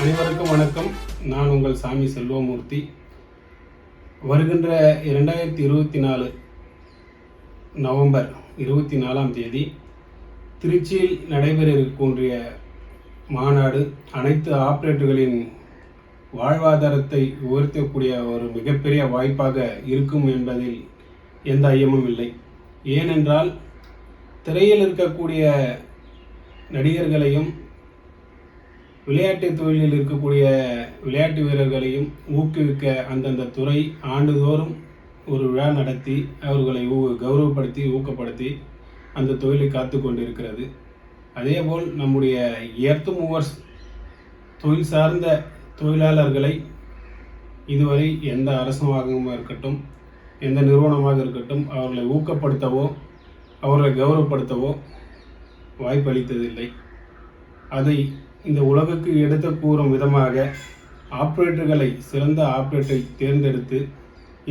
அனைவருக்கும் வணக்கம். நான் உங்கள் சாமி செல்வமூர்த்தி. வருகின்ற இரண்டாயிரத்தி இருபத்தி நாலு நவம்பர் இருபத்தி நாலாம் தேதி திருச்சியில் நடைபெற மாநாடு அனைத்து ஆப்ரேட்டர்களின் வாழ்வாதாரத்தை உயர்த்தக்கூடிய ஒரு மிகப்பெரிய வாய்ப்பாக இருக்கும் என்பதில் எந்த ஐயமும் இல்லை. ஏனென்றால் திரையில் இருக்கக்கூடிய நடிகர்களையும் விளையாட்டு தொழிலில் இருக்கக்கூடிய விளையாட்டு வீரர்களையும் ஊக்குவிக்க அந்தந்த துறை ஆண்டுதோறும் ஒரு விழா நடத்தி அவர்களை ஊ கௌரவப்படுத்தி ஊக்கப்படுத்தி அந்த தொழிலை காத்து கொண்டிருக்கிறது. அதேபோல் நம்முடைய எர்த் மூவர்ஸ் தொழில் சார்ந்த தொழிலாளர்களை இதுவரை எந்த அரசாங்கமாக இருக்கட்டும் எந்த நிறுவனமாக இருக்கட்டும் அவர்களை ஊக்கப்படுத்தவோ அவர்களை கௌரவப்படுத்தவோ வாய்ப்பளித்ததில்லை. அதை இந்த உலகுக்கு எடுத்து கூறும் விதமாக ஆப்ரேட்டர்களை சிறந்த ஆப்ரேட்டரை தேர்ந்தெடுத்து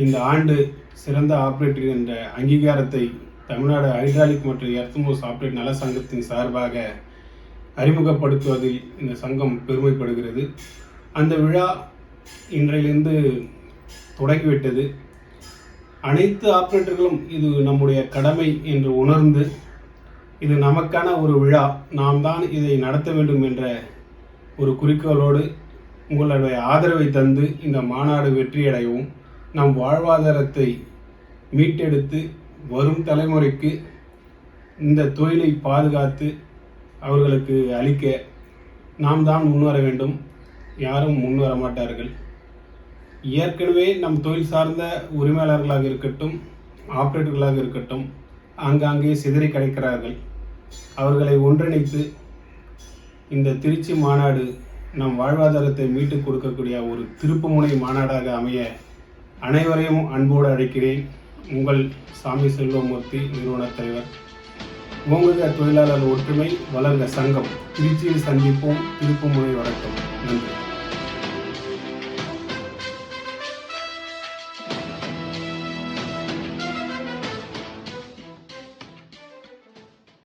இந்த ஆண்டு சிறந்த ஆப்ரேட்டர் என்ற அங்கீகாரத்தை தமிழ்நாடு ஹைட்ராலிக் மற்றும் எர்த்மோஸ் ஆப்ரேட் நல சங்கத்தின் சார்பாக அறிமுகப்படுத்துவதில் இந்த சங்கம் பெருமைப்படுகிறது. அந்த விழா இன்றையிலிருந்து தொடங்கிவிட்டது. அனைத்து ஆப்ரேட்டர்களும் இது நம்முடைய கடமை என்று உணர்ந்து இது நமக்கான ஒரு விழா. நாம் தான் இதை நடத்த வேண்டும் என்ற ஒரு குறிக்கோளோடு உங்களுடைய ஆதரவை தந்து இந்த மாநாடு வெற்றியடையவும் நம் வாழ்வாதாரத்தை மீட்டெடுத்து வரும் தலைமுறைக்கு இந்த தொழிலை பாதுகாத்து அவர்களுக்கு அளிக்க நாம் தான் முன்வர வேண்டும். யாரும் முன்வர மாட்டார்கள். ஏற்கனவே நம் தொழில் சார்ந்த உரிமையாளர்களாக இருக்கட்டும் ஆப்ரேட்டர்களாக இருக்கட்டும் ஆங்காங்கே சிதறி கிடைக்கிறார்கள். அவர்களை ஒன்றிணைத்து இந்த திருச்சி மாநாடு நம் வாழ்வாதாரத்தை மீட்டுக் கொடுக்கக்கூடிய ஒரு திருப்புமுனை மாநாடாக அமைய அனைவரையும் அன்போடு அழைக்கிறேன். உங்கள் சாமி செல்வமூர்த்தி நிறுவனத் தலைவர். ஓங்குக தொழிலாளர் ஒற்றுமை வளர்ந்த சங்கம். திருச்சியில் சந்திப்போம். திருப்புமுனை வணக்கம். நன்றி.